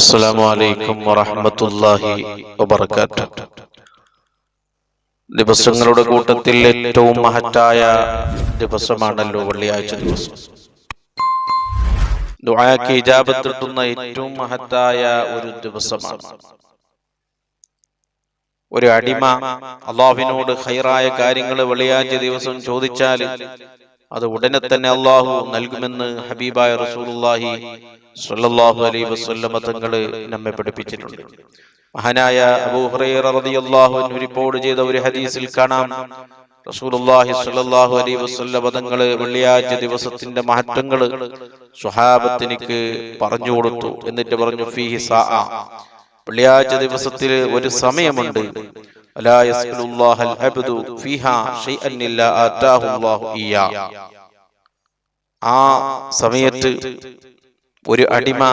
السلام عليكم ورحمة الله وبركاته ദിവസങ്ങളുടെ കൂട്ടത്തിൽ ഏറ്റവും മഹത്തായ ദിവസമാണല്ലോ വെള്ളിയാഴ്ച ദിവസം ദുആക്ക് ഇജാബത്ത് കിട്ടുന്ന ഏറ്റവും മഹത്തായ ഒരു ദിവസമാണ് ഒരു അടിമ അള്ളാഹുവിനോട് ഹൈറായ കാര്യങ്ങൾ വെള്ളിയാഴ്ച ദിവസം ചോദിച്ചാൽ അത് ഉടനെ തന്നെ അള്ളാഹു നൽകുമെന്ന് ഹബീബായ റസൂലുള്ളാഹി സ്വല്ലല്ലാഹു അലൈഹി വസല്ലമ തങ്ങൾ നമ്മെ പഠിപ്പിച്ചിട്ടുണ്ട്. മഹാനായ അബൂ ഹുറൈറ റളിയല്ലാഹു അൻഹു റിപ്പോർട്ട് ചെയ്ത ഒരു ഹദീസിൽ കാണാം. റസൂലുള്ളാഹി സ്വല്ലല്ലാഹു അലൈഹി വസല്ലമ തങ്ങൾ വെള്ളിയാഴ്ച ദിവസത്തിന്റെ മഹത്വങ്ങൾ സ്വഹാബത്തിനിക്ക് പറഞ്ഞു കൊടുത്തു. എന്നിട്ട് പറഞ്ഞു ഫീഹി സാഅ. വെള്ളിയാഴ്ച ദിവസത്തിൽ ഒരു സമയമുണ്ട്. ആ സമയത്ത് ഒരു അടിമ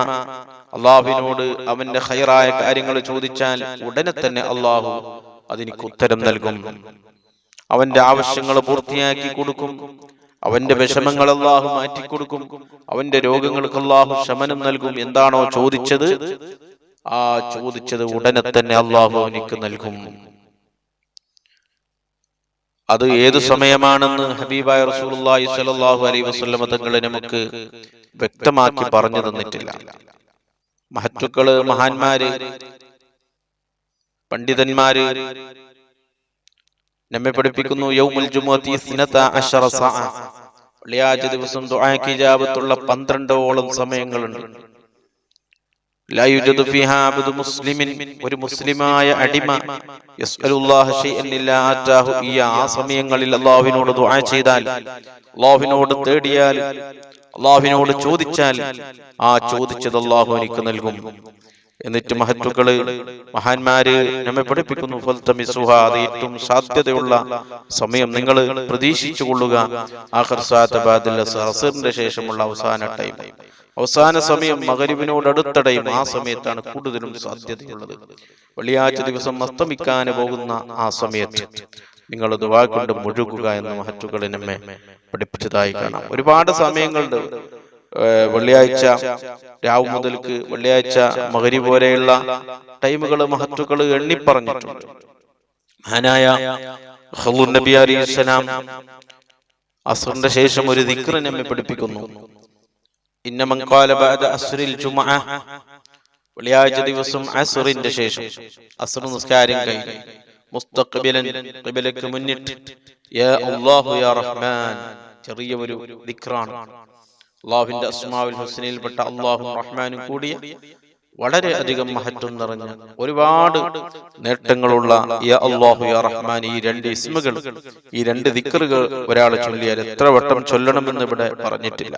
അള്ളാഹുവിനോട് അവന്റെ ഹൈറായ കാര്യങ്ങൾ ചോദിച്ചാൽ ഉടനെ തന്നെ അള്ളാഹു അതിനിക്ക് ഉത്തരം നൽകും. അവന്റെ ആവശ്യങ്ങൾ പൂർത്തിയാക്കി കൊടുക്കും. അവന്റെ വിഷമങ്ങൾ അള്ളാഹു മാറ്റിക്കൊടുക്കും അവന്റെ രോഗങ്ങൾക്ക് അള്ളാഹു ശമനം നൽകും. എന്താണോ ചോദിച്ചത്? ആ ചോദിച്ചത് ഉടനെ തന്നെ അള്ളാഹു അവനിക്ക് നൽകും. അത് ഏത് സമയമാണെന്ന് ഹബീബായ റസൂലുള്ളാഹി സ്വല്ലല്ലാഹു അലൈഹി വസല്ലമ തങ്ങളെ നമുക്ക് വ്യക്തമാക്കി പറഞ്ഞു തന്നിട്ടില്ല. മഹത്തുക്കൾ മഹാന്മാര് പണ്ഡിതന്മാര് നമ്മെ പഠിപ്പിക്കുന്നു യൗമുൽ ജുമുഅത്തി സിനത അശറ സഅ. വെള്ളിയാഴ്ച ദിവസം ദുആക്ക് ഇജാബത്തുള്ള പന്ത്രണ്ടോളം സമയങ്ങളുണ്ട്. ഒരു മുസ്ലിമായ അടിമ. ആ സമയങ്ങളിൽ അല്ലാഹുവിനോട് ദുആ ചെയ്താൽ അല്ലാഹുവിനോട് തേടിയാൽ അള്ളാഹുവിനോട് ചോദിച്ചാൽ ആ ചോദിച്ചത് അള്ളാഹു എനിക്ക് നൽകും. എന്നിട്ട് മഹത്തുക്കൾ മഹാന്മാര് നമ്മെ പഠിപ്പിക്കുന്നു അത് ഏറ്റവും സാധ്യതയുള്ള സമയം നിങ്ങൾ പ്രതീക്ഷിച്ചു കൊള്ളുക. അസറിന്റെ ശേഷമുള്ള അവസാന ടൈം അവസാന സമയം മകരിവിനോടടുത്തടയും ആ സമയത്താണ് കൂടുതലും സാധ്യതയുള്ളത്. വെള്ളിയാഴ്ച ദിവസം അസ്തമിക്കാൻ പോകുന്ന ആ സമയത്ത് നിങ്ങൾ ദുവാക്കൊണ്ട് മുഴുകുക എന്ന് മഹറ്റുകളിൽ നമ്മെ പഠിപ്പിച്ചതായി കാണാം. ഒരുപാട് സമയങ്ങളുണ്ട്. വെള്ളിയാഴ്ച രാവ് മുതൽക്ക് വെള്ളിയാഴ്ച മകരി പോലെയുള്ള ടൈമുകൾ മഹത്തുക്കൾ എണ്ണിപ്പറഞ്ഞിട്ടുണ്ട് മഹാനായ നബി അലി സ്വലാം അസറിന്റെ ശേഷം ഒരു ദിക്ർ നമ്മെ പഠിപ്പിക്കുന്നു. വെള്ളിയാഴ്ച ദിവസം അസ്റിന്റെ ശേഷം അസുർ നിസ്കാരം കഴിഞ്ഞു മുസ്തഖ്ബിലൻ ഖിബലക്ക് മുന്നിട്ട് യാ അല്ലാഹു യാ റഹ്മാൻ. ചെറിയ ഒരു ദിക്റാണ്. അള്ളാഹുവിന്റെ അസ്മാവുൽ ഹുസ്നയിൽപ്പെട്ട അല്ലാഹു റഹ്മാനും കൂടിയ വളരെ അധികം മഹത്വം നിറഞ്ഞ ഒരുപാട് നേട്ടങ്ങളുള്ള യാ അല്ലാഹു യാ റഹ്മാൻ ഈ രണ്ട് ഇസ്മുകൾ ഈ രണ്ട് ദിക്കറുകൾ ഒരാൾ ചൊല്ലിയാൽ എത്ര വട്ടം ചൊല്ലണമെന്ന് ഇവിടെ പറഞ്ഞിട്ടില്ല.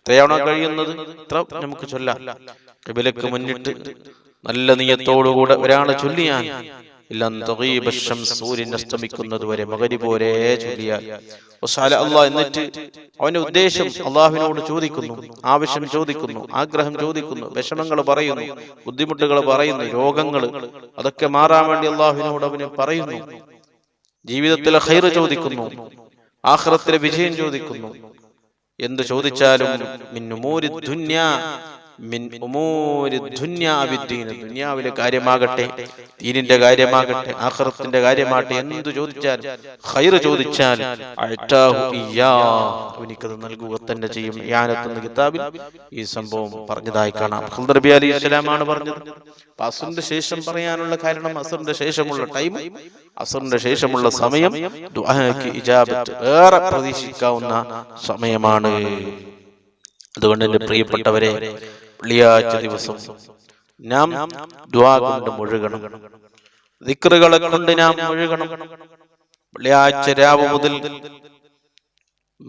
എത്രയാണോ കഴിയുന്നത് ഇത്ര നമുക്ക് ചൊല്ലാം. കിബിലക്ക് മുന്നിട്ട് നല്ല നീയത്തോടുകൂടെ ഒരാളെ ചൊല്ലിയാൽ സൂര്യൻ അസ്തമിക്കുന്നത് വരെ മകരി പോരെ ചൊല്ലിയാൽ അള്ളാഹ് എന്നിട്ട് അവന്റെ ഉദ്ദേശം അള്ളാഹുവിനോട് ചോദിക്കുന്നു. ആവശ്യം ചോദിക്കുന്നു. ആഗ്രഹം ചോദിക്കുന്നു. വിഷമങ്ങൾ പറയുന്നു. ബുദ്ധിമുട്ടുകൾ പറയുന്നു. രോഗങ്ങൾ. അതൊക്കെ മാറാൻ വേണ്ടി അള്ളാഹുവിനോട് അവന് പറയുന്നു. ജീവിതത്തിലെ ഹൈറ് ചോദിക്കുന്നു. ആഹ്റത്തിലെ വിജയം ചോദിക്കുന്നു. എന്ത് ചോദിച്ചാലും മിന്നുമൂരി ദുന്യാ. മിൻ ദുന്യാവിലെ കാര്യമാകട്ടെ ദീനിന്റെ കാര്യമാകട്ടെ ആഖിറത്തിന്റെ കാര്യമാകട്ടെ എന്ത് ചോദിച്ചാൽ ഖൈർ ചോദിച്ചാൽ അവനിക്കത് നൽകുക തന്നെ ചെയ്യും. യാനത്ത് എന്ന കിതാബിൽ ഈ സംഭവം പറഞ്ഞതായി കാണാം. നബി അലി ഇസ്ലാമാണ് പറഞ്ഞത്. അസറിന്റെ ശേഷം പറയാനുള്ള കാരണം അസറിന്റെ ശേഷമുള്ള ടൈം അസറിന്റെ ശേഷമുള്ള സമയം ഏറെ പ്രതീക്ഷിക്കാവുന്ന സമയമാണ്. അതുകൊണ്ട് എന്റെ പ്രിയപ്പെട്ടവരെ വെള്ളിയാഴ്ച ദിവസം നാം ദ്വാ കൊണ്ട് മുഴുകണം. ദിക്റുകളെ കൊണ്ട് നാം മുഴുകണം. വെള്ളിയാഴ്ച രാവ് മുതൽ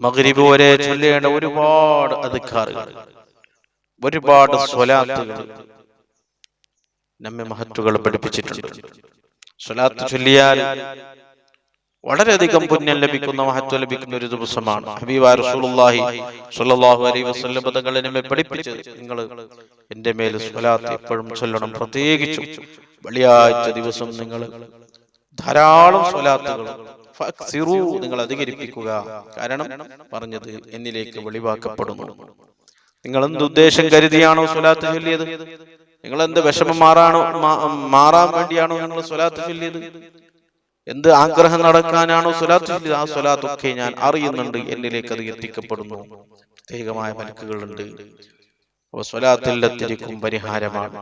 മകരിബ് വരെ ചൊല്ലേണ്ട ഒരുപാട് അധികാറുകൾ ഒരുപാട് സ്വലാത്തുകൾ നമ്മെ മഹത്തുകൾ പഠിപ്പിച്ചിട്ടുണ്ട്. സ്വലാത്ത് ചൊല്ലിയാൽ വളരെയധികം പുണ്യം ലഭിക്കുന്ന മഹത്വം ലഭിക്കുന്ന ഒരു ദിവസമാണ്. ഹബീബ റസൂലുള്ളാഹി സ്വല്ലല്ലാഹു അലൈഹി വസല്ലം തങ്ങൾ നമ്മെ പഠിപ്പിച്ചത് നിങ്ങൾ എന്റെ മേൽ സ്വലാത്ത് എപ്പോഴും ചൊല്ലണം. പ്രത്യേകിച്ചും വെള്ളിയാഴ്ച ദിവസം നിങ്ങൾ ധാരാളം സ്വലാത്തുകൾ നിങ്ങൾ അധികരിപ്പിക്കുക. കാരണം പറഞ്ഞത് എന്നിലേക്ക് വെളിവാക്കപ്പെടുന്നു. നിങ്ങൾ എന്ത് ഉദ്ദേശം കരുതിയാണോ സ്വലാത്ത് ചൊല്ലിയത്? നിങ്ങൾ എന്ത് വിഷമം മാറാണോ മാറാൻ വേണ്ടിയാണോ നിങ്ങൾ സ്വലാത്ത് ചൊല്ലിയത്? എന്ത് ആഗ്രഹം നടക്കാനാണോ സ്വലാത്ത് ആ സ്വലാത്തൊക്കെ ഞാൻ അറിയുന്നുണ്ട് എന്നിലേക്ക് അത് എത്തിക്കപ്പെടുന്നു. പ്രത്യേകമായ മലക്കുകളുണ്ട് അപ്പൊ സ്വലാത്തിലെത്തിരിക്കും പരിഹാരമാണ്.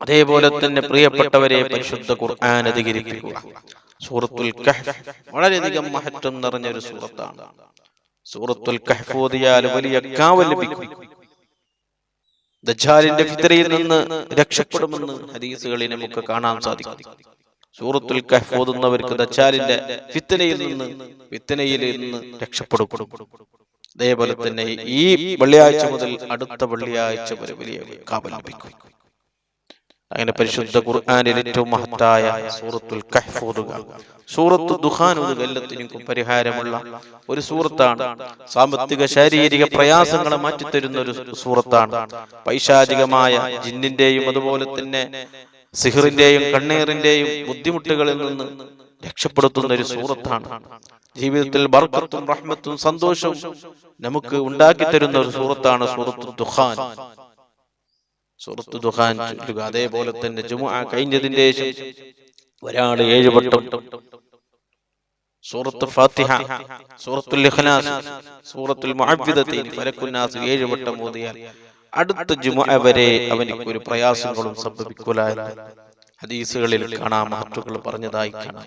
അതേപോലെ തന്നെ പ്രിയപ്പെട്ടവരെ പരിശുദ്ധ ഖുർആൻ അധികരിപ്പിക്കുക സൂറത്തുൽ കഹ്ഫ് വളരെയധികം മഹത്വം നിറഞ്ഞ ഒരു സൂറത്താണ്. സൂറത്തുൽ കഹ്ഫ് ഓതിയാൽ വലിയ കാവൽ ലഭിക്കും. ദജാലിന്റെ ഫിത്രയിൽ നിന്ന് രക്ഷപ്പെടുമെന്ന് ഹദീസുകളിൽ നമുക്ക് കാണാൻ സാധിക്കും. സൂറത്തുൽ കഹ്ഫ് ഓതുന്നവർക്ക് ദച്ചാലിന്റെ ഫിത്തനയിൽ നിന്ന് ഫിത്തനയിൽ നിന്ന് രക്ഷപ്പെടും. അതേപോലെ തന്നെ ഈ വെള്ളിയാഴ്ച മുതൽ അടുത്ത വെള്ളിയാഴ്ച വരെ വലിയ ലഭിക്കും. അങ്ങനെ പരിശുദ്ധ ഖുർആാനിൽ ഏറ്റവും മഹത്തായ സൂറത്തുൽ കഹ്ഫ് സൂറത്ത് ദുഹാൻ ഓതുക എല്ലാത്തിനും പരിഹാരമുള്ള ഒരു സൂറത്താണ്. സാമ്പത്തിക ശാരീരിക പ്രയാസങ്ങളെ മാറ്റിത്തരുന്ന ഒരു സൂറത്താണ്. പൈശാചികമായ ജിന്നിന്റെയും അതുപോലെ തന്നെ സിഹറിന്റെയും കണ്ണീറിന്റെയും ബുദ്ധിമുട്ടുകളിൽ നിന്ന് രക്ഷപ്പെടുത്തുന്ന ഒരു സൂറത്താണ്. ജീവിതത്തിൽ ബർക്കത്തും റഹ്മത്തും സന്തോഷവും നമുക്ക് ഉണ്ടാക്കി തരുന്ന ഒരു സൂറത്താണ് സൂറത്ത് ദുഹാൻ. സൂറത്ത് ദുഹാൻ ചൊല്ലുക. അതേപോലെ തന്നെ ജുമുഅ കഴിഞ്ഞതിന്റെ ശേഷം ഒരാൾ ഏഴ് വട്ടം സൂറത്ത് ഫാത്തിഹ സൂറത്തുൽ ഇഖ്ലാസ് സൂറത്തുൽ മുഅവ്വിദത്തൈൻ ഫലക്കുന്നാസ് ഏഴ് വട്ടം ഓതിയാൽ അടുത്ത ജുമ വരെ അവനിക്ക് ഒരു പ്രയാസങ്ങളും സംഭവിക്കൂല എന്ന് ഹദീസുകളിൽ കാണാം മാറ്റുകൾ പറഞ്ഞതായി കാണാം.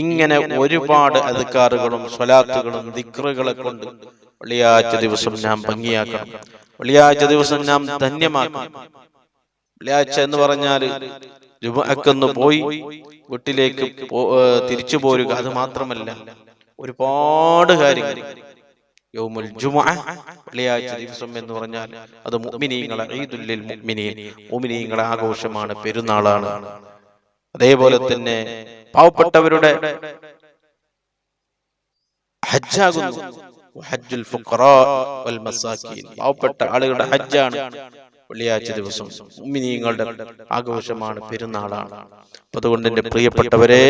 ഇങ്ങനെ ഒരുപാട് അധികാറുകളും സ്വലാത്തുകളും ദിക്റുകളെ കൊണ്ട് വെള്ളിയാഴ്ച ദിവസം നാം ഭംഗിയാക്കണം വെള്ളിയാഴ്ച ദിവസം നാം ധന്യമാക്കണം വെള്ളിയാഴ്ച എന്ന് പറഞ്ഞാൽ ജുമക്കെന്ന് പോയി വീട്ടിലേക്ക് തിരിച്ചു പോരുക. അത് മാത്രമല്ല ഒരുപാട് കാര്യങ്ങൾ. യൗമുൽ ജുമുഅ വെള്ളിയാഴ്ച ദിവസം എന്ന് പറഞ്ഞാൽ അത് മുഅ്മിനീങ്ങളെ ഈദുല്ലിൽ മുഅ്മിനീൻ മുഅ്മിനീങ്ങളെ ആഘോഷമാണ് പെരുന്നാളാണ്. അതേപോലെ തന്നെ പാവപ്പെട്ടവരുടെ ഹജ്ജാകുന്നു. ഹജ്ജുൽ ഫുഖറാ വൽ മസാക്കീൻ. പാവപ്പെട്ട ആളുകളുടെ ഹജ്ജാണ് വെള്ളിയാഴ്ച ദിവസം. മുഅ്മിനീങ്ങളുടെ ആഘോഷമാണ് പെരുന്നാളാണ്. അതുകൊണ്ട് എന്റെ പ്രിയപ്പെട്ടവരെ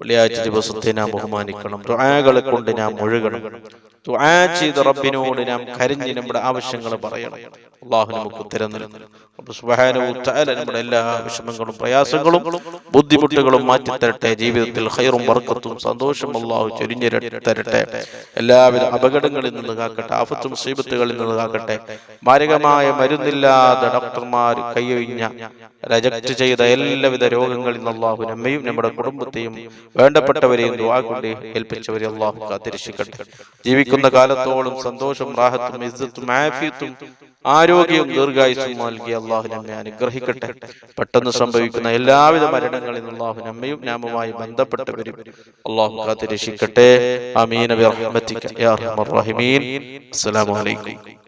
വെള്ളിയാഴ്ച ദിവസത്തെ നാം ബഹുമാനിക്കണം. ദുആകളെ കൊണ്ട് നാം മുഴുകണം ദുആ ചെയ്ത റബ്ബിനോട് നാം കരഞ്ഞ് നമ്മുടെ ആവശ്യങ്ങൾ പറയണം. അള്ളാഹു നമുക്ക് ഉത്തരം നൽകുന്നു നമ്മുടെ എല്ലാ വിഷമങ്ങളും പ്രയാസങ്ങളും ബുദ്ധിമുട്ടുകളും മാറ്റി തരട്ടെ ജീവിതത്തിൽ ഹൈറും ബർക്കത്തും സന്തോഷം അള്ളാഹു ചൊരിഞ്ഞു തരട്ടെ എല്ലാവിധ അപകടങ്ങളിൽ നിന്ന് കാക്കട്ടെ. ആഫത്തും സീബത്തുകളിൽ നിന്ന് കാക്കട്ടെ. മാരകമായ മരുന്നില്ലാതെ ഡോക്ടർമാർ കൈയൊഴിഞ്ഞ രജക്ട് ചെയ്ത എല്ലാവിധ രോഗങ്ങളിൽ നിന്ന് അള്ളാഹു നമ്മയും നമ്മുടെ കുടുംബത്തെയും വേണ്ടപ്പെട്ടവരെയും കൊണ്ട് ഏൽപ്പിച്ചവരെ അള്ളാഹു കാത്തിരക്ഷിക്കട്ടെ. ജീവിക്കുന്ന കാലത്തോളം സന്തോഷം റാഹത്തും ഇസ്സത്തും ആഫിയത്തും ആരോഗ്യവും ദീർഘായുസും നൽകി അള്ളാഹു നമ്മെ അനുഗ്രഹിക്കട്ടെ. പെട്ടെന്ന് സംഭവിക്കുന്ന എല്ലാവിധ മരണങ്ങളിൽ അള്ളാഹു നമ്മയും നാമുമായി ബന്ധപ്പെട്ടവരും അള്ളാഹു കാത്തിരക്ഷിക്കട്ടെ. അമീൻ അസ്സലാമു അലൈക്കും.